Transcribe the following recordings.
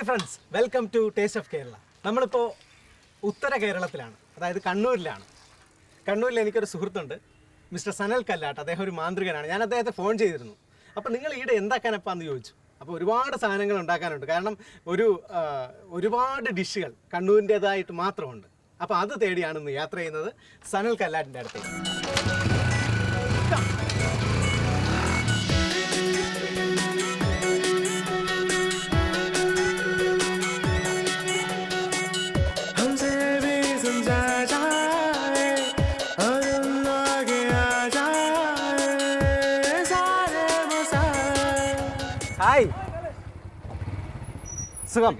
Hi friends welcome to taste of Kerala. നമ്മളിപ്പോൾ ഉത്തര കേരളത്തിലാണ് അതായത് കണ്ണൂരിലാണ്. കണ്ണൂരിൽ എനിക്കൊരു സുഹൃത്തുണ്ട് മിസ്റ്റർ സനൽ കല്ലാട്ട്. അദ്ദേഹം ഒരു മാന്ത്രികനാണ്. ഞാൻ അദ്ദേഹത്തെ ഫോൺ ചെയ്തിരുന്നു. അപ്പോൾ നിങ്ങൾ ഈടെ എന്താക്കാനപ്പാന്ന് ചോദിച്ചു. അപ്പോൾ ഒരുപാട് സാധനങ്ങൾ ഉണ്ടാക്കാനുണ്ട്. കാരണം ഒരു ഒരുപാട് ഡിഷുകൾ കണ്ണൂരിന്റേതായിട്ട് മാത്രമുണ്ട്. അപ്പോൾ അത് തേടിയാണ് ഇന്ന് യാത്ര ചെയ്യുന്നത് സനൽ കല്ലാട്ടിന്റെ അടുത്തേക്ക്. ഹായ്. സുഖം.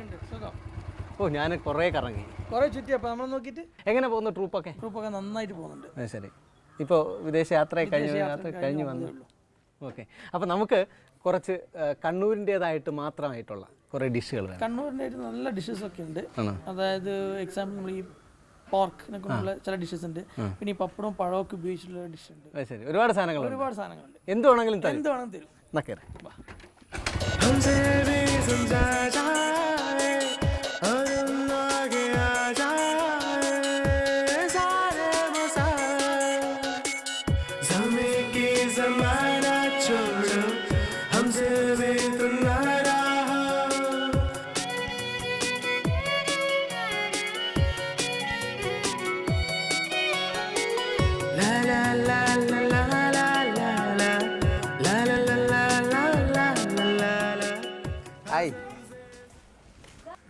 ഓ ഞാൻ കുറേ കറങ്ങി. കുറെ ചുറ്റി അപ്പോൾ നമ്മൾ നോക്കിയിട്ട് എങ്ങനെ പോകുന്നു ട്രൂപ്പൊക്കെ? ട്രൂപ്പൊക്കെ നന്നായിട്ട് പോകുന്നുണ്ട്. ശരി. ഇപ്പോൾ വിദേശ യാത്ര കഴിഞ്ഞ യാത്ര കഴിഞ്ഞ് വന്നു ഓക്കെ. അപ്പോൾ നമുക്ക് കുറച്ച് കണ്ണൂരിന്റെതായിട്ട് മാത്രമായിട്ടുള്ള കുറേ ഡിഷുകൾ കണ്ണൂരിന്റെ നല്ല ഡിഷസ് ഒക്കെ ഉണ്ട്. അതായത് എക്സാമ്പിൾ നമ്മൾ ഈ പോർക്കിനെ കൊണ്ടുള്ള ചില ഡിഷസ് ഉണ്ട്. പിന്നെ ഈ പപ്പടവും പഴവും ഒക്കെ ഉപയോഗിച്ചിട്ടുള്ള ഡിഷ് ഉണ്ട്. ശരി. ഒരുപാട് സാധനങ്ങൾ ഒരുപാട് സാധനങ്ങളുണ്ട്. എന്ത് വേണമെങ്കിലും എന്ത് വേണമെങ്കിലും തരും. 밤새를 손 찾아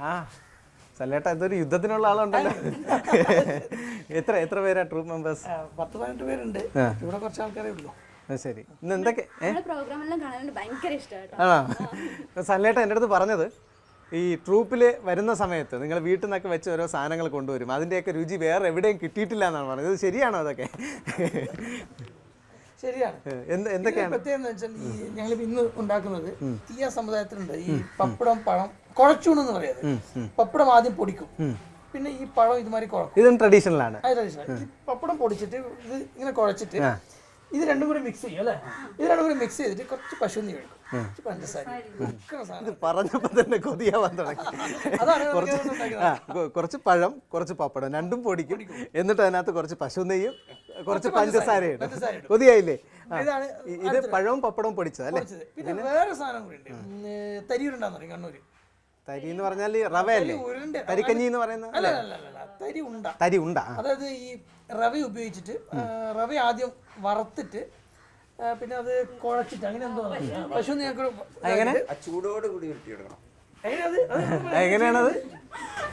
ആ സല്ലേട്ടാ ഇതൊരു യുദ്ധത്തിനുള്ള ആളുണ്ടല്ലോ. എത്ര എത്ര പേരാ ട്രൂപ്പ് മെമ്പേഴ്സ് പത്ത് പതിനെട്ട് പേരുണ്ട്. ഇവിടെ കുറച്ച് ആൾക്കാരേ ഉള്ളൂ. ശരി. ഇന്ന് എന്തൊക്കെ ആണോ? സല്ലേട്ട എന്റെ അടുത്ത് പറഞ്ഞത് ഈ ട്രൂപ്പിൽ വരുന്ന സമയത്ത് നിങ്ങൾ വീട്ടിൽ നിന്നൊക്കെ വെച്ച് ഓരോ സാധനങ്ങൾ കൊണ്ടുവരും. അതിന്റെയൊക്കെ രുചി വേറെ എവിടെയും കിട്ടിയിട്ടില്ല എന്നാണ് പറഞ്ഞത്. ഇത് ശരിയാണോ അതൊക്കെ? ശരിയാണ്. എന്ത് എന്തൊക്കെയാണ്? പ്രത്യേകം എന്ന് വെച്ചാൽ ഞങ്ങൾ ഇന്ന് ഉണ്ടാക്കുന്നത് തീയ സമുദായത്തിലുണ്ട്. ഈ പപ്പടം പഴം കുഴച്ചൂണെന്ന് പറയുന്നത് പപ്പടം ആദ്യം പൊടിക്കും. പിന്നെ ഈ പഴം ഇതുമാതിരി കുഴക്കും. ഇതും അത് ഈ പപ്പടം പൊടിച്ചിട്ട് ഇത് ഇങ്ങനെ കുഴച്ചിട്ട് ഇത് രണ്ടും കൂടി മിക്സ് ചെയ്യും അല്ലേ? ഇത് രണ്ടും കൂടി മിക്സ് ചെയ്തിട്ട് കുറച്ച് പശു നീ എടുക്കും കുറച്ച് പഞ്ചസാര. തന്നെ കൊതിയാവാൻ തുടങ്ങി. കുറച്ച് പഴം കുറച്ച് പപ്പടം രണ്ടും പൊടിക്കും. എന്നിട്ട് അതിനകത്ത് കുറച്ച് പശു നെയ്യും കുറച്ച് പഞ്ചസാരയും പഞ്ചസാര കൊതിയായില്ലേ? ഇത് പഴവും പപ്പടവും പൊടിച്ചത്. അല്ലേ പിന്നെ വേറെ സാധനം കൂടി ഉണ്ട്. തരിയുരുണ്ടാന്ന് പറയും കണ്ണൂര്. തരി എന്ന് പറഞ്ഞാൽ റവയല്ലേ? അല്ലേ തരിക്കഞ്ഞി എന്ന് പറയുന്നത് തരി ഉണ്ട. തരി ഉണ്ട അതായത് ഈ റവ ഉപയോഗിച്ചിട്ട് റവ ആദ്യം വറുത്തിട്ട് പിന്നെ അത് കുഴച്ചിട്ട് അങ്ങനെ എന്തോ. പശു. ഞങ്ങൾക്ക് എങ്ങനെ? ചൂടോട് കൂടി ഉരുട്ടിയെടുക്കണം. എങ്ങനെയാണത്?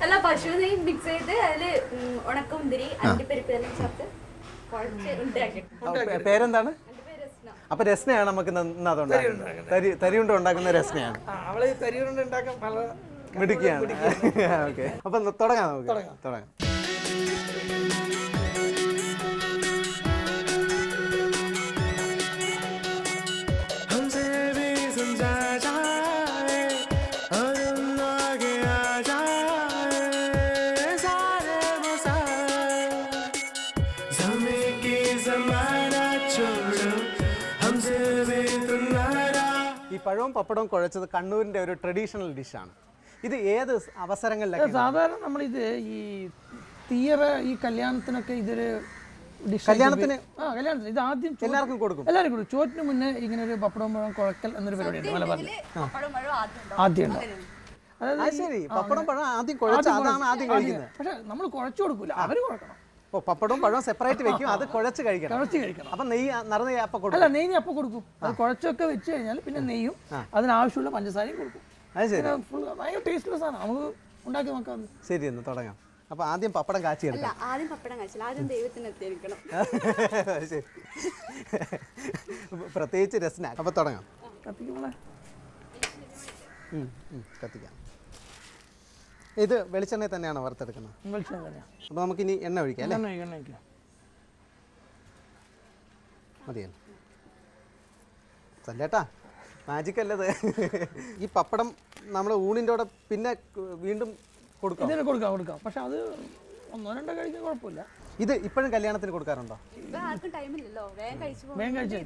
അല്ല പശു നെയ് മിക്സ് ചെയ്ത് അതിൽ ഉണക്കമുന്തിരി അണ്ടിപ്പരിപ്പ് ചേർത്ത് പേരെന്താണ്? അപ്പൊ രസ്നയാണ് നമുക്ക് തരി തരി ഉണ്ടാക്കുന്ന രസ്നയാണ്. അവൾ തരി ഉണ്ടാക്കാൻ പല മിടുക്കിയാണ്. ഓക്കെ അപ്പം തുടങ്ങാം നമുക്ക്. തുടങ്ങാം. ഈ പഴവും പപ്പടവും കുഴച്ചത് കണ്ണൂരിന്റെ ഒരു ട്രഡീഷണൽ ഡിഷാണ് ഇത് ഏത് അവസരങ്ങളിലൊക്കെ സാധാരണ നമ്മളിത് ഈ തീയറ ഈ കല്യാണത്തിനൊക്കെ ഇതൊരു കല്യാണത്തിന്? ആ കല്യാണത്തിന്. ഇത് ആദ്യം എല്ലാവർക്കും കൊടുക്കും. എല്ലാവരും കൊടുക്കും. ചോറ്റിന് മുന്നേ ഇങ്ങനെ ഒരു പപ്പടം പഴം കുഴക്കൽ എന്നൊരു പരിപാടിയുണ്ട് മലബാറിൽ പപ്പടം മഴ ആദ്യം ഉണ്ടാവും. ആദ്യം ഉണ്ടാവും. അതായത് ശരി. പപ്പടം പഴം ആദ്യം കുഴച്ച് അതാണ് ആദ്യം കഴിക്കുന്നത്. പക്ഷെ നമ്മൾ കുഴച്ചു കൊടുക്കൂല. അവർ കുഴക്കണം. ഓ പപ്പടവും പഴവും സെപ്പറേറ്റ് വെക്കും. അത് കുഴച്ച് കഴിക്കണം. കുഴച്ച് കഴിക്കണം. അപ്പൊ നെയ്യ് നിറഞ്ഞ അപ്പം കൊടുക്കും. അല്ല നെയ്യ് അപ്പം കൊടുക്കും. അത് കുഴച്ചൊക്കെ വെച്ച് കഴിഞ്ഞാൽ പിന്നെ നെയ്യും അതിനാവശ്യമുള്ള പഞ്ചസാരയും കൊടുക്കും. അത് ശരി ഭയങ്കര ടേസ്റ്റ്ലെസ് ആണ്. നമുക്ക് ഉണ്ടാക്കി നോക്കാം. ശരി എന്ന് തുടങ്ങാം. അപ്പൊ ആദ്യം പപ്പടം കാച്ചി എടുക്കാം. ആദ്യം പപ്പടം ആദ്യം ദൈവത്തിന് എത്തിയിരിക്കണം. ശരി. പ്രത്യേകിച്ച് രസന അപ്പൊ തുടങ്ങാം. കത്തിക്കുമ്പോളെ ഉം, ഉം, കത്തിക്കാം. ഇത് വെളിച്ചെണ്ണ തന്നെയാണ് വറുത്തെടുക്കുന്നത്? വെളിച്ചെണ്ണ തന്നെയാണ് അപ്പൊ നമുക്കിനി എണ്ണ ഒഴിക്കാം അല്ലേ? എണ്ണ ഒഴിക്കണം, എണ്ണ ഒഴിക്കണം. മതിയല്ലോ. സല്ലേട്ടാ. മാജിക് അല്ലത് ഈ പപ്പടം നമ്മൾ ഊണിന്റെ കൂടെ പിന്നെ വീണ്ടും കൊടുക്കാം. ഇതിന് കൊടുക്കാം കൊടുക്കാം. പക്ഷെ അത് ഒന്നോ രണ്ടോ കഴിക്കാൻ കുഴപ്പമില്ല. ഇത് ഇപ്പോഴും കല്യാണത്തിന് കൊടുക്കാറുണ്ടോ? വേഗം കഴിച്ചു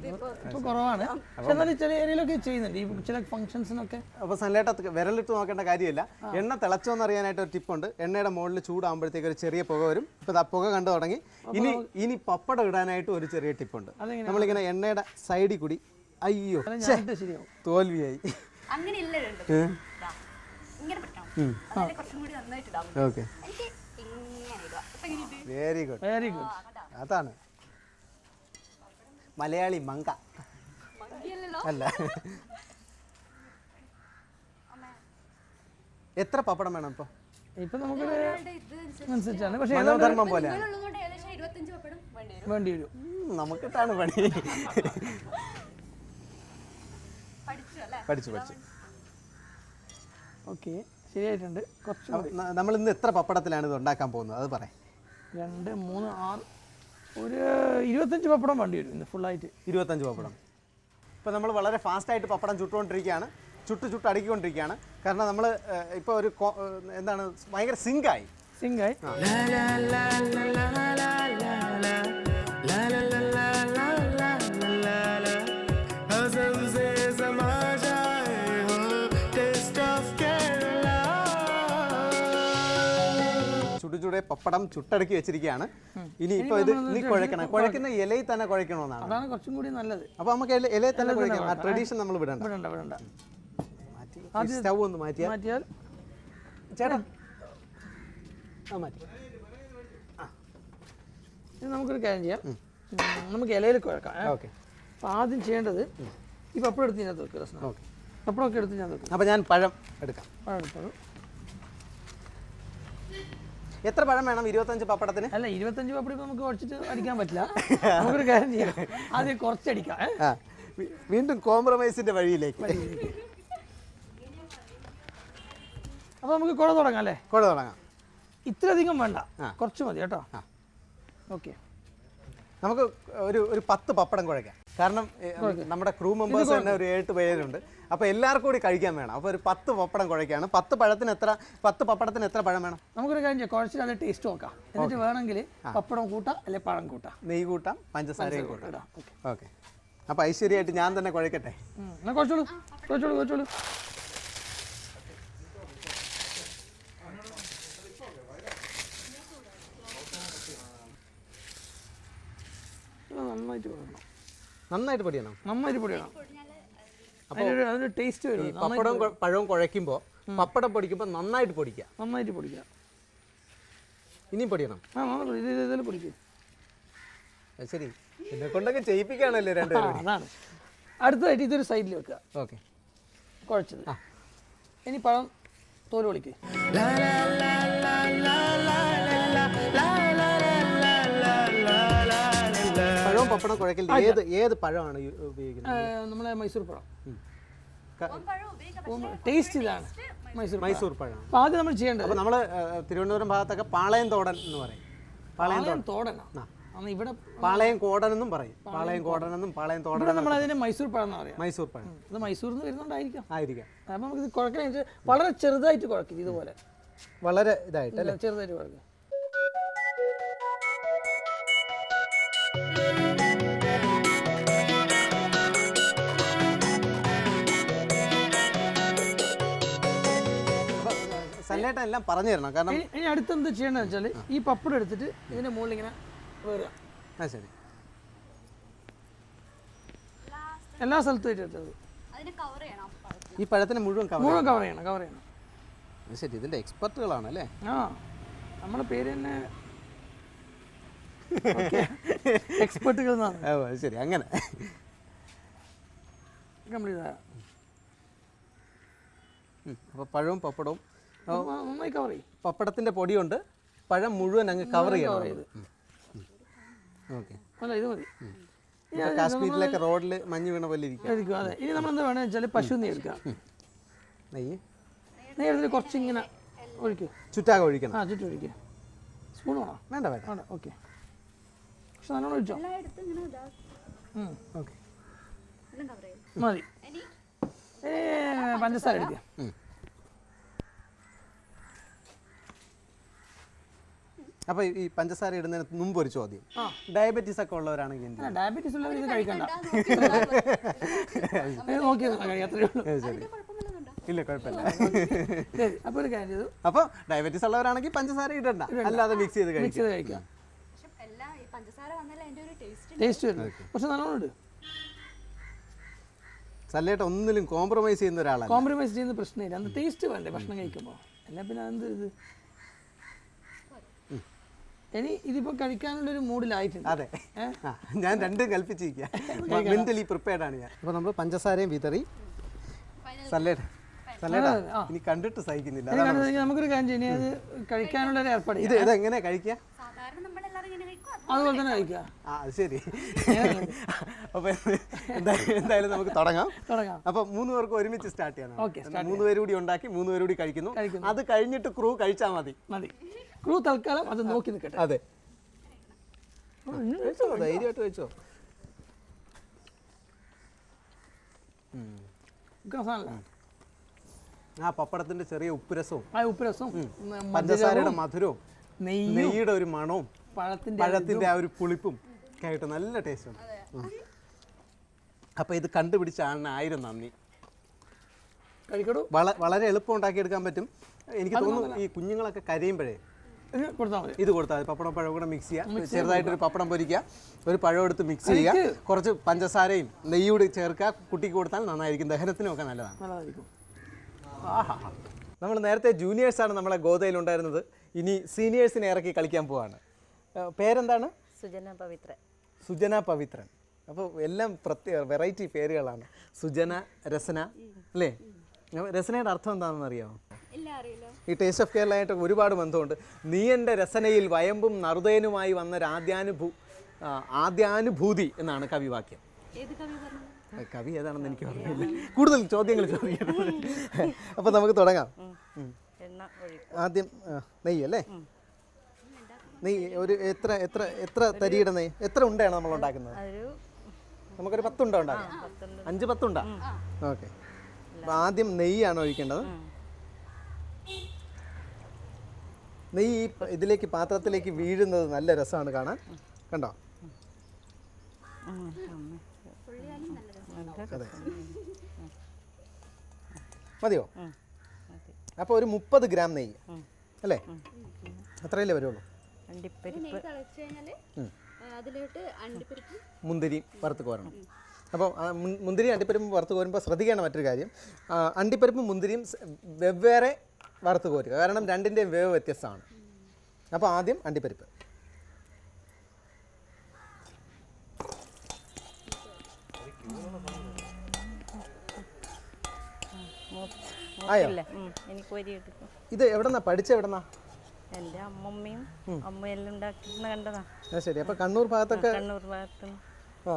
ഇപ്പൊ കുറവാണ്. എന്നാലും ചില ഏരിയയിലൊക്കെ ചെയ്യുന്നുണ്ട്. ഈ ചില ഫംഗ്ഷൻസിനൊക്കെ അപ്പൊ സൺലൈറ്റ് വിരലിട്ട് നോക്കേണ്ട കാര്യമില്ല. എണ്ണ തിളച്ചോന്ന് അറിയാനായിട്ട് ഒരു ടിപ്പുണ്ട് എണ്ണയുടെ മുകളിൽ ചൂടാകുമ്പോഴത്തേക്ക് ഒരു ചെറിയ പുക വരും. ഇപ്പൊ ആ പുക കണ്ടു തുടങ്ങി. ഇനി ഇനി പപ്പടം ഇടാനായിട്ട് ഒരു ചെറിയ ടിപ്പുണ്ട്? നമ്മളിങ്ങനെ എണ്ണയുടെ സൈഡിൽ കൂടി അയ്യോ തോൽവിയായി. Okay. Very good very good അതാണ്. മലയാളി മങ്ക. അല്ല. എത്ര പപ്പടം വേണം ഇപ്പൊ? ഇപ്പൊ നമുക്ക് അനുസരിച്ചാണ്. പക്ഷെ മനോധർമ്മം പോലെയാണ്. വേണ്ടി വരും. നമുക്കിട്ടാണ് പണി. പഠിച്ചു പഠിച്ചു. ഓക്കെ ശരിയായിട്ടുണ്ട്. കുറച്ച് നമ്മൾ ഇന്ന് എത്ര പപ്പടത്തിലാണ് ഇത് ഉണ്ടാക്കാൻ പോകുന്നത്? അത് പറയാം. രണ്ട് മൂന്ന് ആറ് ഒരു ഇരുപത്തഞ്ച് പപ്പടം വേണ്ടി വരും ഇന്ന് ഫുള്ളായിട്ട് ഇരുപത്തഞ്ച് പപ്പടം. ഇപ്പോൾ നമ്മൾ വളരെ ഫാസ്റ്റായിട്ട് പപ്പടം ചുട്ടുകൊണ്ടിരിക്കുകയാണ്. ചുട്ട് ചുട്ട് അടുക്കിക്കൊണ്ടിരിക്കുകയാണ്. കാരണം നമ്മൾ ഇപ്പോൾ ഒരു എന്താണ് ഭയങ്കര സിങ്കായി സിംഗായി പപ്പടം ചുട്ടടക്കി വെച്ചിരിക്കുകയാണ്. ഇനി ഇപ്പൊ ഇത് ഇനി കുഴക്കണം. കുഴക്കുന്ന ഇലയിൽ തന്നെ കുഴക്കണമെന്നാണ്. അതാണ് കുറച്ചും കൂടി നല്ലത്. അപ്പോൾ നമുക്ക് ഇല- ഇലയിൽ തന്നെ കുഴക്കണം. ആ ട്രഡീഷൻ നമ്മൾ വിടണ്ട. വിടണ്ട വിടണ്ട. മാറ്റി. സ്റ്റൗ ഒന്ന് മാറ്റിയാൽ മാറ്റിയാൽ ചേട്ടാ. ആ. മാറ്റി. ഇത് നമുക്കൊരു കാര്യം ചെയ്യാം. നമുക്ക് ഇലയിൽ കുഴക്കാം? ഓക്കെ. അപ്പോൾ ആദ്യം ചെയ്യേണ്ടത് ഈ പപ്പടം എടുത്ത് ഞാൻ വെക്കുക രസന ഓക്കെ. പപ്പടമൊക്കെ എടുത്ത് ഞാൻ തീർക്കും. അപ്പോൾ ഞാൻ പഴം എടുക്കാം. പഴം എടുത്തത് എത്ര പഴം വേണം ഇരുപത്തഞ്ച് പപ്പടത്തിന്? അല്ല ഇരുപത്തഞ്ച് പപ്പടി ഇപ്പൊ നമുക്ക് കുറച്ചിട്ട് അടിക്കാൻ പറ്റില്ല. നമുക്കൊരു കാര്യം ചെയ്യാം. അത് കുറച്ചടിക്കാം വീണ്ടും കോംപ്രമൈസിന്റെ വഴിയിലേക്ക്. അപ്പൊ നമുക്ക് കുഴ തുടങ്ങാം അല്ലേ? കുഴ തുടങ്ങാം. ഇത്രയധികം വേണ്ട. കുറച്ച് മതി കേട്ടോ. ഓക്കെ. നമുക്ക് ഒരു ഒരു പത്ത് പപ്പടം കുഴക്കാം കാരണം നമ്മുടെ ക്രൂ മെമ്പേഴ്സ് തന്നെ ഒരു ഏഴ് പേരുണ്ട്. അപ്പോൾ എല്ലാവർക്കും കൂടി കഴിക്കാൻ വേണം. അപ്പോൾ ഒരു പത്ത് പപ്പടം കുഴക്കുകയാണ് പത്ത് പഴത്തിന് എത്ര പത്ത് പപ്പടത്തിന് എത്ര പഴം വേണം? നമുക്കൊരു കാര്യം ചെയ്യാം. കുഴച്ചിട്ട് അത് ടേസ്റ്റ് നോക്കാം. എന്നിട്ട് വേണമെങ്കിൽ പപ്പടം കൂട്ടാം അല്ലെ പഴം കൂട്ടാം. നെയ്യ് കൂട്ടാം പഞ്ചസാരയും കൂട്ടാം. ഓക്കെ. അപ്പോൾ ഐശ്വര്യമായിട്ട് ഞാൻ തന്നെ കുഴക്കട്ടെ? എന്നാൽ കുഴച്ചോളൂ കുറച്ചോളൂ കുറച്ചോളൂ ഇത് നന്നായിട്ട് കുഴക്കണം നന്നായിട്ട് പൊടിയണം. നന്നായിട്ട് പൊടിയണം. അതിനൊരു അതിന് ടേസ്റ്റ് വരും. പപ്പടവും കൊ- പഴവും കുഴയ്ക്കുമ്പോൾ പപ്പടം പൊടിക്കുമ്പോൾ നന്നായിട്ട് പൊടിക്കുക നന്നായിട്ട് പൊടിക്കുക ഇനിയും പൊടിയണം. ആ നന്നായിട്ട് ഇത് ഇത് ഇതിൽ പൊടിക്കുക അത് ശരി. എന്നെ കൊണ്ടൊക്കെ ചെയ്യിപ്പിക്കുകയാണല്ലോ ആ രണ്ടുപേരും അതാണ്. അടുത്തതായിട്ട് ഇതൊരു സൈഡിൽ വെക്കുക. ഓക്കെ. കുഴച്ചത്. ഇനി പഴം തോൽ പൊളിക്കുക പപ്പടം കുഴക്കൽ ഏത് ഏത് പഴമാണ് ഉപയോഗിക്കുന്നത്? നമ്മളെ മൈസൂർ പഴം. ടേസ്റ്റ് ഇതാണ്. മൈസൂർ മൈസൂർ പഴം. അപ്പോൾ ആദ്യം നമ്മൾ ചെയ്യേണ്ടത്. അപ്പോൾ നമ്മൾ തിരുവനന്തപുരം ഭാഗത്തൊക്കെ പാളയം തോടൻ എന്ന് പറയും. പാളയം പാളയം തോടന അന്ന് ഇവിടെ പാളയം കോടൻ എന്നും പറയും. പാളയം കോടൻ. എന്നും പാളയം തോടൻ നമ്മൾ അതിനെ മൈസൂർ പഴം എന്ന് പറയാം. മൈസൂർ പഴം. ഇത് മൈസൂരിൽ നിന്ന് വരുന്നോണ്ടായിരിക്കാം. ആയിരിക്കാം. അപ്പോൾ നമുക്ക് കുഴക്കണ വളരെ ചെറുതായിട്ട് കുഴക്കും ഇതുപോലെ. വളരെ ഇതായിട്ട് അല്ലേ ചെറുതായിട്ട് കുഴക്കുക സല്ലേട്ടൻ എല്ലാം പറഞ്ഞു തരണം കാരണം ഇനി അടുത്ത് എന്ത് ചെയ്യണമെന്ന് വെച്ചാൽ ഈ പപ്പടം എടുത്തിട്ട് ഇതിന്റെ മുകളിൽ ഇങ്ങനെ വേറുക. ആ ശരി. എല്ലാ സ്ഥലത്തുമായിട്ട് എടുത്തത് കവർ ചെയ്യണം ഈ പഴത്തിന് മുഴുവൻ കവർ മുഴുവൻ കവർ ചെയ്യണം കവർ ചെയ്യണം. അത് ശരി ഇതിന്റെ എക്സ്പെർട്ടുകളാണ് അല്ലേ? ആ നമ്മുടെ പേര് തന്നെ എക്സ്പെർട്ടുകൾ എന്നാണ്. ഓ അത് ശരി അങ്ങനെ. കംപ്ലീറ്റ് ആയ? അപ്പോൾ പഴവും പപ്പടവും നന്നായി കവർ ചെയ്യും. പപ്പടത്തിന്റെ പൊടിയുണ്ട്. പഴം മുഴുവൻ അങ്ങ് കവർ ചെയ്യാൻ ചെയ്യണം. ചെയ്ത്. ഓക്കെ. അല്ല ഇത് മതി. കാശ്മീരിലൊക്കെ റോഡിൽ മഞ്ഞ് വീണ പോലെ ഇരിക്കും. അതെ. ഇനി നമ്മൾ എന്താ വേണമെന്ന് വെച്ചാൽ പശു നെയ്യ് എടുക്കാം. നെയ്യ്? നെയ്യ് എടുത്തിട്ട് കുറച്ച് ഇങ്ങനെ ഒഴിക്കുക ചുറ്റാകെ ഒഴിക്കണം. ആ ചുറ്റും ഒഴിക്കുക സ്പൂൺ വേണോ? വേണ്ട വേണ്ട. വേണ്ട. ഓക്കെ. പക്ഷെ നല്ലോണം ഒഴിച്ചോ? ഓക്കെ. എല്ലാം കവർ ചെയ്യും മതി. പഞ്ചസാര എടുക്കുക അപ്പോൾ ഈ പഞ്ചസാര ഇടുന്നതിന് മുമ്പ് ഒരു ചോദ്യം. ഡയബറ്റീസ് ഒക്കെ ഉള്ളവരാണെങ്കിൽ എന്ത് ചെയ്യും? ഡയബറ്റീസ് ഉള്ളവർ ഇത് കഴിക്കണ്ട. ഇത് നോക്കി കഴിയാം അത്രേ ഉള്ളൂ. ഇല്ല കുഴപ്പമില്ല. ശരി അപ്പോൾ ഒരു കാര്യം ചെയ്തു. അപ്പോൾ ഡയബറ്റീസ് ഉള്ളവരാണെങ്കിൽ പഞ്ചസാര ഇടണ്ട. അല്ലാതെ മിക്സ് ചെയ്ത് മിക്സ് കഴിക്കും ചെയ്ത് കഴിക്കാം പക്ഷെ എല്ലാം ഈ പഞ്ചസാര വന്നാലേ അതിന്റെ ഒരു ടേസ്റ്റ് ടേസ്റ്റ് വരും പക്ഷെ നല്ലോണം ഉണ്ട് സല്ലേട്ട് ഒന്നിലും കോംപ്രമൈസ് ചെയ്യുന്ന ഒരാളാണ് കോംപ്രമൈസ് ചെയ്യുന്ന പ്രശ്നമില്ല. അന്ന് ടേസ്റ്റ് വേണ്ടേ ഭക്ഷണം കഴിക്കുമ്പോൾ അല്ല പിന്നെ എന്ത് ഇത്? ഇനി ഇതിപ്പോ കഴിക്കാനുള്ള ഒരു മൂഡിലായിട്ടുണ്ട്. അതെ. ഞാൻ രണ്ടും കൽപ്പിച്ചിരിക്കുക മെന്റലി പ്രിപ്പയർഡ് ആണ് ഞാൻ. അപ്പോൾ നമ്മൾ പഞ്ചസാരയും വിതറി ഇനി കണ്ടിട്ട് സഹിക്കുന്നില്ല. നമുക്കൊരു കാര്യം അത് കഴിക്കാനുള്ള ഒരു ഏർപ്പാട് ഇത് ഇത് എങ്ങനെ കഴിക്കുക അതുപോലെ തന്നെ കഴിക്കുക ആ ശരി. അപ്പോൾ എന്തായാലും എന്തായാലും നമുക്ക് തുടങ്ങാം. തുടങ്ങാം. അപ്പോൾ മൂന്ന് പേർക്ക് ഒരുമിച്ച് സ്റ്റാർട്ട് ചെയ്യണം. മൂന്ന് പേര് കൂടി ഉണ്ടാക്കി മൂന്ന് പേര് കൂടി കഴിക്കുന്നു. അത് കഴിഞ്ഞിട്ട് ക്രൂ കഴിച്ചാൽ മതി. മതി. ക്രൂ തൽക്കാലം അത് നോക്കി നിൽക്കട്ടെ. അതെ. ധൈര്യമായിട്ട് വെച്ചോ ആ പപ്പടത്തിന്റെ ചെറിയ ഉപ്പുരസവും ആ പഞ്ചസാരയുടെ മധുരവും നെയ്യ് നെയ്യുടെ ഒരു മണവും പഴത്തിന്റെ പഴത്തിന്റെ ആ ഒരു പുളിപ്പും ഒക്കെ ആയിട്ട് നല്ല ടേസ്റ്റ് ഉണ്ട്. അപ്പോൾ അപ്പൊ ഇത് കണ്ടുപിടിച്ച ആളിന് ആയിരം നന്ദി. കഴിക്കടൂ. വളരെ എളുപ്പം ഉണ്ടാക്കിയെടുക്കാൻ പറ്റും. എനിക്ക് തോന്നുന്നു ഈ കുഞ്ഞുങ്ങളൊക്കെ കരയുമ്പോഴേ ഇത് കൊടുത്താൽ മതി. പപ്പടം പഴം കൂടെ മിക്സ് ചെയ്യുക ചെറുതായിട്ടൊരു പപ്പടം പൊരിക്കുക. ഒരു പഴം എടുത്ത് മിക്സ് ചെയ്യുക. കുറച്ച് പഞ്ചസാരയും നെയ്യൂടെ ചേർക്കുക. കുട്ടിക്ക് കൊടുത്താൽ നന്നായിരിക്കും. ദഹനത്തിനും ഒക്കെ നല്ലതാണ്. നല്ലതായിരിക്കും. നമ്മൾ നേരത്തെ ജൂനിയേഴ്സാണ് നമ്മളെ ഗോതയിലുണ്ടായിരുന്നത് ഇനി സീനിയേഴ്സിനെ ഇറക്കി കളിക്കാൻ പോവാണ്. പേരെന്താണ്? സുജന പവിത്രൻ. സുജന പവിത്രൻ. അപ്പോൾ എല്ലാം പ്രത്യേക വെറൈറ്റി പേരുകളാണ്. സുജന രസന അല്ലേ? രസനയുടെ അർത്ഥം എന്താണെന്ന് അറിയാമോ ഈ ടേസ്റ്റ് ഓഫ് കേരളയായിട്ട് ഒരുപാട് ബന്ധമുണ്ട്. നീ എന്റെ രസനയിൽ വയമ്പും നറുതേനുമായി വന്ന രാദ്യാനുഭൂ ആ, ആദ്യാനുഭൂതി എന്നാണ് കവിവാക്യം കവി ഏതാണെന്ന് എനിക്ക് ഓർമ്മയില്ല കൂടുതൽ ചോദ്യങ്ങൾ ചോദിക്കണം അപ്പോൾ നമുക്ക് തുടങ്ങാം. ആദ്യം നെയ്യല്ലേ നെയ്യ് അല്ലേ? നെയ്യ് ഒരു എത്ര എത്ര എത്ര തരിയുടെ നെയ്യ്? എത്ര ഉണ്ടയാണ് നമ്മൾ ഉണ്ടാക്കുന്നത്? നമുക്കൊരു പത്തുണ്ടോ ഉണ്ടാക്കാം അഞ്ച് പത്തുണ്ടാ? ഓക്കെ. ആദ്യം നെയ്യാണ് ഒഴിക്കേണ്ടത്. നെയ്യ് ഈ ഇതിലേക്ക് പാത്രത്തിലേക്ക് വീഴുന്നത് നല്ല രസമാണ് കാണാൻ. കണ്ടോ? അതെ. മതിയോ? അപ്പോൾ ഒരു മുപ്പത് ഗ്രാം നെയ്യ്. അല്ലേ? അത്രയല്ലേ വരുള്ളൂ? അണ്ടിപ്പരിപ്പ്. നെയ്യ് തിളച്ച് കഴിഞ്ഞാൽ അതിലോട്ട് അണ്ടിപ്പരിപ്പ് മുന്തിരി വറുത്ത് കോരണം. അപ്പോൾ മുന്തിരി അണ്ടിപ്പരിപ്പും വറുത്ത് കോരുമ്പോൾ ശ്രദ്ധിക്കേണ്ട മറ്റൊരു കാര്യം അണ്ടിപ്പരിപ്പും മുന്തിരിയും വെവ്വേറെ വറുത്ത് കോരുക. കാരണം രണ്ടിന്റെയും വേവ് വ്യത്യസ്തമാണ്. അപ്പോൾ ആദ്യം അണ്ടിപ്പരിപ്പ്. ആയോ? ഇത് എവിടെന്നാ? പഠിച്ച എവിടെന്നാ? എന്റെ അമ്മമ്മയും അമ്മയെല്ലാം ഉണ്ടാക്കുന്ന കണ്ടതാ. ശരി. അപ്പൊ കണ്ണൂർ ഭാഗത്തൊക്കെ കണ്ണൂർ ഭാഗത്ത്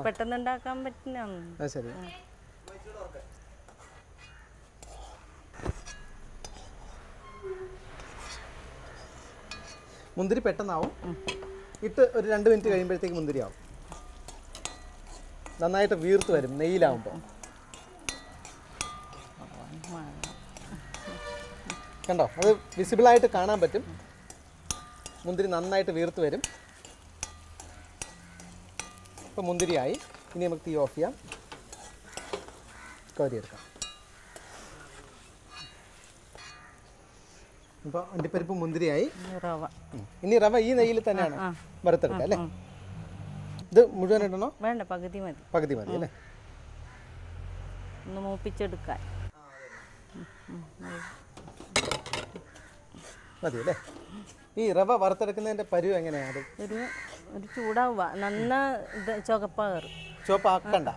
പെട്ടെന്ന് ഉണ്ടാക്കാൻ പറ്റുന്ന ശരി. മുന്തിരി പെട്ടെന്നാവും. ഇട്ട് ഒരു രണ്ട് മിനിറ്റ് കഴിയുമ്പോഴത്തേക്ക് മുന്തിരി ആവും നന്നായിട്ട് വീർത്ത് വരും നെയ്യിലാവുമ്പോൾ കണ്ടോ? അത് വിസിബിൾ ആയിട്ട് കാണാൻ പറ്റും. മുന്തിരി നന്നായിട്ട് വീർത്ത് വരും. ഇപ്പോൾ മുന്തിരിയായി. ഇനി നമുക്ക് തീ ഓഫ് ചെയ്യാം. കോരിയെടുക്കാം ഇപ്പോൾ അണ്ടിപ്പരിപ്പ് മുന്തിരിയായി. റവ. ഇനി റവ ഈ നെയ്യിൽ തന്നെയാണ് വറുത്തെടുക്കുക അല്ലേ? ഇത് മുഴുവൻ ഇടണോ വേണ്ട പകുതി മതി. പകുതി മതി അല്ലേ? ഒന്ന് മൂപ്പിച്ചെടുക്കാൻ. മതി അല്ലേ? ഈ റവ വറുത്തെടുക്കുന്നതിന്റെ പരുവ് എങ്ങനെയാണ് ഒരു ഒരു ചൂടാവുക. നന്ന ഇത് ചുവപ്പാകറും ചുവപ്പാക്കണ്ട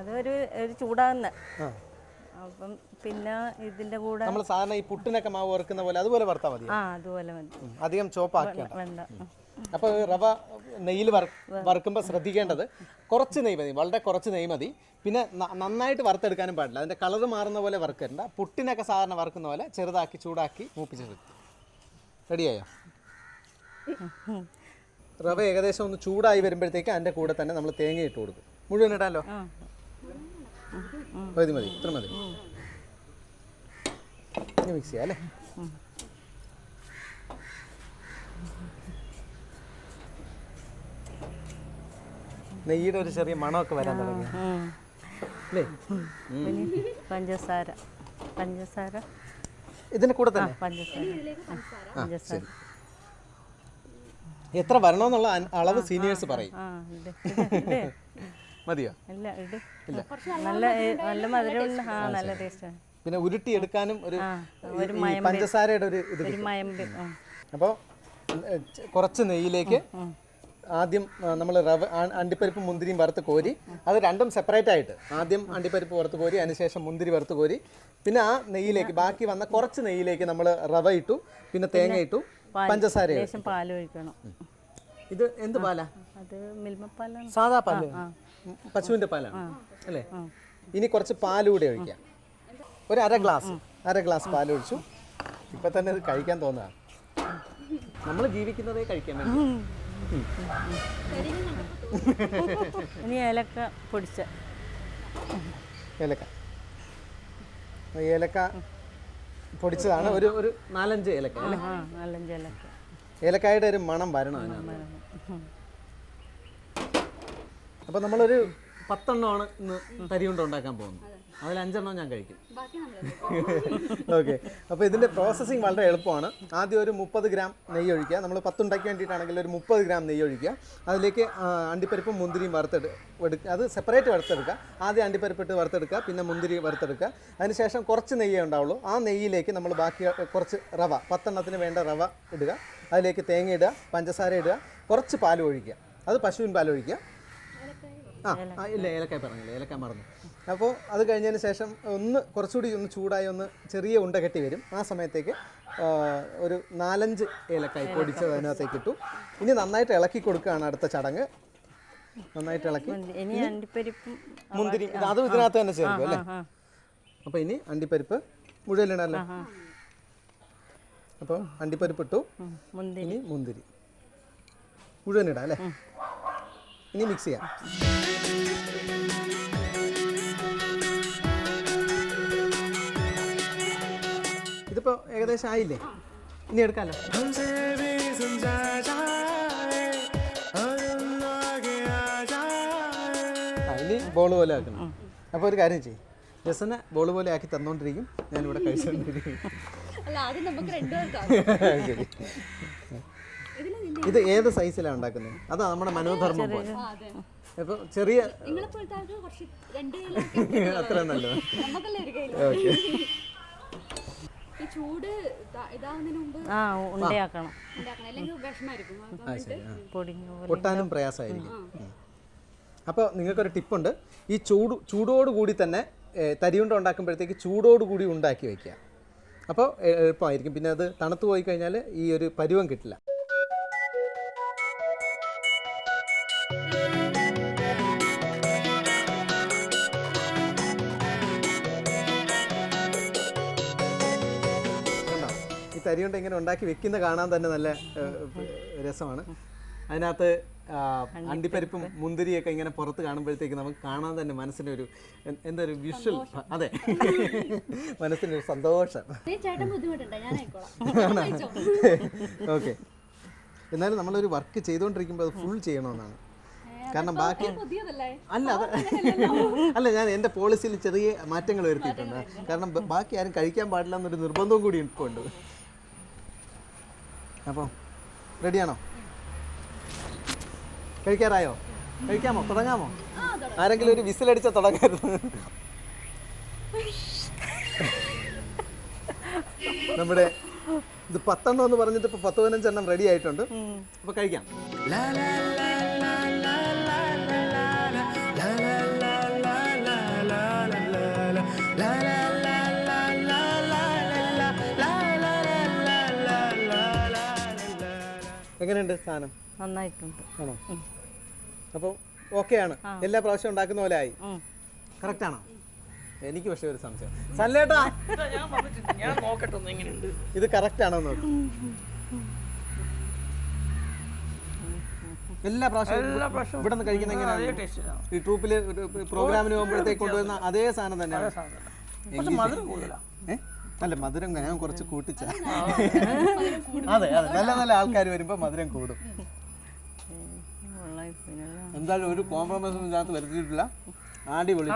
അതൊരു ഒരു ചൂടാകുന്ന അപ്പം പിന്നെ ഇതിന്റെ കൂടെ നമ്മൾ സാധാരണ ഈ പുട്ടിനൊക്കെ മാവ് വറുക്കുന്ന പോലെ അതുപോലെ വറുത്താൽ മതി ആ അതുപോലെ മതി. അധികം ചുവപ്പാക്കണ്ട വേണ്ട. അപ്പോൾ റവ നെയ്യിൽ വറുക്കുമ്പോൾ ശ്രദ്ധിക്കേണ്ടത് കുറച്ച് നെയ് മതി. വളരെ കുറച്ച് നെയ് മതി. പിന്നെ നന്നായിട്ട് വറുത്തെടുക്കാനും പാടില്ല. അതിന്റെ കളർ മാറുന്ന പോലെ വറുക്കരുണ്ട പുട്ടിനൊക്കെ സാധാരണ വറുക്കുന്ന പോലെ ചെറുതാക്കി ചൂടാക്കി മൂപ്പിച്ചെടുക്കും റെഡിയായോ? റവ ഏകദേശം ഒന്ന് ചൂടായി വരുമ്പോഴത്തേക്ക് അതിന്റെ കൂടെ തന്നെ നമ്മൾ തേങ്ങ ഇട്ട് കൊടുക്കും. മുഴുവൻ ഇടാലോ? മതി മതി ഇത്ര മതി. മിക്സ് ചെയ്യാം അല്ലേ? നെയ്യുടെ ഒരു ചെറിയ മണമൊക്കെ വരാൻ തുടങ്ങി അല്ലേ? പഞ്ചസാര. പഞ്ചസാര. ഇതിന്റെ കൂടെ തന്നെ? പഞ്ചസാര. പഞ്ചസാര. എത്ര വരണമെന്നുള്ള അളവ് സീനിയേഴ്സ് പറയും. മതിയോ? നല്ല നല്ല നല്ല ടേസ്റ്റ് പിന്നെ ഉരുട്ടി എടുക്കാനും ഒരു പഞ്ചസാരയുടെ ഒരു ഇത് അപ്പോൾ കുറച്ച് നെയ്യിലേക്ക് ആദ്യം നമ്മൾ റവ അണ്ടിപ്പരിപ്പും അണ്ടിപ്പരിപ്പ് മുന്തിരിയും വറുത്ത് കോരി അത് രണ്ടും സെപ്പറേറ്റ് ആയിട്ട്. ആദ്യം അണ്ടിപ്പരിപ്പ് വറുത്ത് കോരി അതിനുശേഷം മുന്തിരി വറുത്ത് കോരി പിന്നെ ആ നെയ്യിലേക്ക് ബാക്കി വന്ന കുറച്ച് നെയ്യിലേക്ക് നമ്മൾ റവ ഇട്ടു പിന്നെ തേങ്ങ ഇട്ടു പഞ്ചസാര. ലേശം പാൽ ഒഴിക്കണം. ഇത് എന്ത് പാലാ? അത് മിൽമപ്പാലാണ് സാധാ പാൽ. പശുവിന്റെ പാലാണ്. അല്ലേ? ഇനി കുറച്ച് പാൽ കൂടി ഒഴിക്കാം. ഒരു അര ഗ്ലാസ് അര ഗ്ലാസ് പാൽ ഒഴിച്ചു. ഇപ്പൊ തന്നെ ഇത് കഴിക്കാൻ തോന്നുക നമ്മൾ ജീവിക്കുന്നതേ കഴിക്കാൻ വേണ്ടി. ഇനി ഏലക്ക പൊടിച്ച. ഏലക്ക. ഏലക്ക പൊടിച്ചതാണ്. ഒരു ഒരു നാലഞ്ച് ഏലക്ക അല്ലേ? നാലഞ്ച് ഏലക്ക. ഏലക്കായുടെ ഒരു മണം വരണം അതിനകത്ത്. അപ്പോൾ നമ്മളൊരു പത്തെണ്ണമാണ് ഇന്ന് തരി കൊണ്ട് ഉണ്ടാക്കാൻ പോകുന്നത്. അതിൽ അഞ്ചെണ്ണം ഞാൻ കഴിക്കും. ബാക്കി നമ്മൾ ഓക്കെ. അപ്പോൾ ഇതിന്റെ പ്രോസസ്സിങ് വളരെ എളുപ്പമാണ്. ആദ്യം ഒരു മുപ്പത് ഗ്രാം നെയ്യ് ഒഴിക്കുക. നമ്മൾ പത്തുണ്ടാക്കി വേണ്ടിയിട്ടാണെങ്കിൽ ഒരു മുപ്പത് ഗ്രാം നെയ്യ് ഒഴിക്കുക. അതിലേക്ക് അണ്ടിപ്പരിപ്പും മുന്തിരിയും വറുത്തെടു എടുക്കുക അത് സെപ്പറേറ്റ് വറുത്തെടുക്കുക. ആദ്യം അണ്ടിപ്പരിപ്പ് ഇട്ട് വറുത്തെടുക്കുക. പിന്നെ മുന്തിരി വറുത്തെടുക്കുക. അതിനുശേഷം കുറച്ച് നെയ്യേ ഉണ്ടാവുള്ളൂ. ആ നെയ്യിലേക്ക് നമ്മൾ ബാക്കി കുറച്ച് റവ പത്തെണ്ണത്തിന് വേണ്ട റവ ഇടുക. അതിലേക്ക് തേങ്ങ ഇടുക പഞ്ചസാര ഇടുക കുറച്ച് പാൽ ഒഴിക്കുക. അത് പശുവിൻ പാൽ ഒഴിക്കുക. ആ ആ, ഇല്ല ഏലക്കായ പറഞ്ഞില്ല? ഏലക്കായ മറന്നു. അപ്പോൾ അത് കഴിഞ്ഞതിന് ശേഷം ഒന്ന് കുറച്ചുകൂടി ഒന്ന് ചൂടായി ഒന്ന് ചെറിയ ഉണ്ട കെട്ടി വരും. ആ സമയത്തേക്ക് ഒരു നാലഞ്ച് ഏലക്കായ് പൊടിച്ചത് അതിനകത്തേക്ക് ഇട്ടു. ഇനി നന്നായിട്ട് ഇളക്കി കൊടുക്കുകയാണ് അടുത്ത ചടങ്ങ്. നന്നായിട്ട് ഇളക്കി. മുന്തിരി അതും ഇതിനകത്ത് തന്നെ ചേർക്കും അല്ലേ? അപ്പോൾ ഇനി അണ്ടിപ്പരിപ്പ് മുഴുവനിടല്ലോ അപ്പോൾ അണ്ടിപ്പരിപ്പ് ഇട്ടു. ഇനി മുന്തിരി. മുഴുവനിടാം അല്ലേ? ഇനി മിക്സ് ചെയ്യാം. ഇതിപ്പോ ഏകദേശം ആയില്ലേ? ഇനി എടുക്കാലോ. അതിന് ബോൾ പോലെ ആക്കണം. അപ്പോൾ ഒരു കാര്യം ചെയ്യും. രസന ബോൾ പോലെ ആക്കി തന്നോണ്ടിരിക്കും. ഞാനിവിടെ കഴിച്ചോണ്ടിരിക്കും ഇത് ഏത് സൈസിലാണ് ഉണ്ടാക്കുന്നത്? അതാ നമ്മുടെ മനോധർമ്മം പോലെ. അപ്പൊ ചെറിയ അത്ര നല്ലത്. ഓക്കെ. ചൂട് ഇതാ- ഇതാവുന്നതിന് മുമ്പ് ആ ഉണ്ടയാക്കണം ഉണ്ടാക്കണം. അല്ലെങ്കിൽ വിഷമായിരിക്കും. അപ്പം ആ ശരി. ആ. പൊടിഞ്ഞു പോലെ പൊട്ടാനും പ്രയാസമായിരിക്കും. അപ്പോൾ നിങ്ങൾക്കൊരു ടിപ്പുണ്ട്. ഈ ചൂട് ചൂടോട് കൂടി തന്നെ തരി തരിയുണ്ട ഉണ്ടാക്കുമ്പോഴത്തേക്ക് ചൂടോട് കൂടി ഉണ്ടാക്കി വയ്ക്കുക അപ്പോൾ എളുപ്പമായിരിക്കും. പിന്നെ അത് തണുത്തു പോയി കഴിഞ്ഞാൽ ഈ ഒരു പരുവം കിട്ടില്ല. ഈ കൊണ്ട് ഇങ്ങനെ ഉണ്ടാക്കി വെക്കുന്ന കാണാൻ തന്നെ നല്ല രസമാണ്. അതിനകത്ത് അണ്ടിപ്പരിപ്പും. മുന്തിരിയൊക്കെ ഇങ്ങനെ പുറത്ത് കാണുമ്പോഴത്തേക്ക് നമുക്ക് കാണാൻ തന്നെ മനസ്സിനൊരു ഒരു എന്താ ഒരു വിഷ്വൽ അതെ. മനസ്സിനൊരു സന്തോഷം. ഓക്കെ. എന്നാലും നമ്മളൊരു വർക്ക് ചെയ്തുകൊണ്ടിരിക്കുമ്പോൾ അത് ഫുൾ ചെയ്യണമെന്നാണ്. കാരണം ബാക്കി അല്ല അല്ല ഞാൻ എന്റെ പോളിസിയിൽ ചെറിയ മാറ്റങ്ങൾ വരുത്തിയിട്ടുണ്ട്. കാരണം ബാക്കി ആരും കഴിക്കാൻ പാടില്ല എന്നൊരു നിർബന്ധവും കൂടി ഇപ്പോൾ ഉണ്ട് അപ്പോൾ റെഡിയാണോ? കഴിക്കാറായോ? കഴിക്കാമോ? തുടങ്ങാമോ? ആരെങ്കിലും ഒരു വിസിലടിച്ച തുടങ്ങരുത്. നമ്മുടെ ഇത് പത്തെണ്ണം എന്ന് പറഞ്ഞിട്ട് ഇപ്പോൾ പത്ത് പതിനഞ്ചെണ്ണം റെഡി ആയിട്ടുണ്ട്. അപ്പോൾ കഴിക്കാം. എങ്ങനെയുണ്ട് സാധനം? നന്നായിട്ടുണ്ട്. ആണോ? അപ്പോൾ ഓക്കെ ആണ് എല്ലാ പ്രാവശ്യം ഉണ്ടാക്കുന്ന പോലെ ആയി. കറക്റ്റ് ആണോ? എനിക്ക് പക്ഷെ ഒരു സംശയം. സല്ലേട്ടാ ഞാൻ നോക്കട്ടെ ഇത് കറക്റ്റ് ആണോ എന്ന് നോക്ക്. എല്ലാ പ്രാവശ്യവും പ്രാവശ്യവും ഇവിടെ നിന്ന് കഴിക്കുന്ന അതേ എങ്ങനെയാണ് ടേസ്റ്റ് ഈ ട്രൂപ്പിൽ പ്രോഗ്രാമിന് പോകുമ്പോഴത്തേക്ക് കൊണ്ടുവന്ന അതേ സാധനം തന്നെയാണ് പക്ഷെ മധുരം കൂടുതലാണ് ഏ? അല്ല മധുരം ഞാൻ കുറച്ച് കൂട്ടിച്ച. അതെ അതെ നല്ല നല്ല ആൾക്കാർ വരുമ്പോൾ മധുരം കൂടും. എന്തായാലും ഒരു കോംപ്രമൈസും ഇതിനകത്ത് വരുത്തിയിട്ടില്ല. അടിപൊളി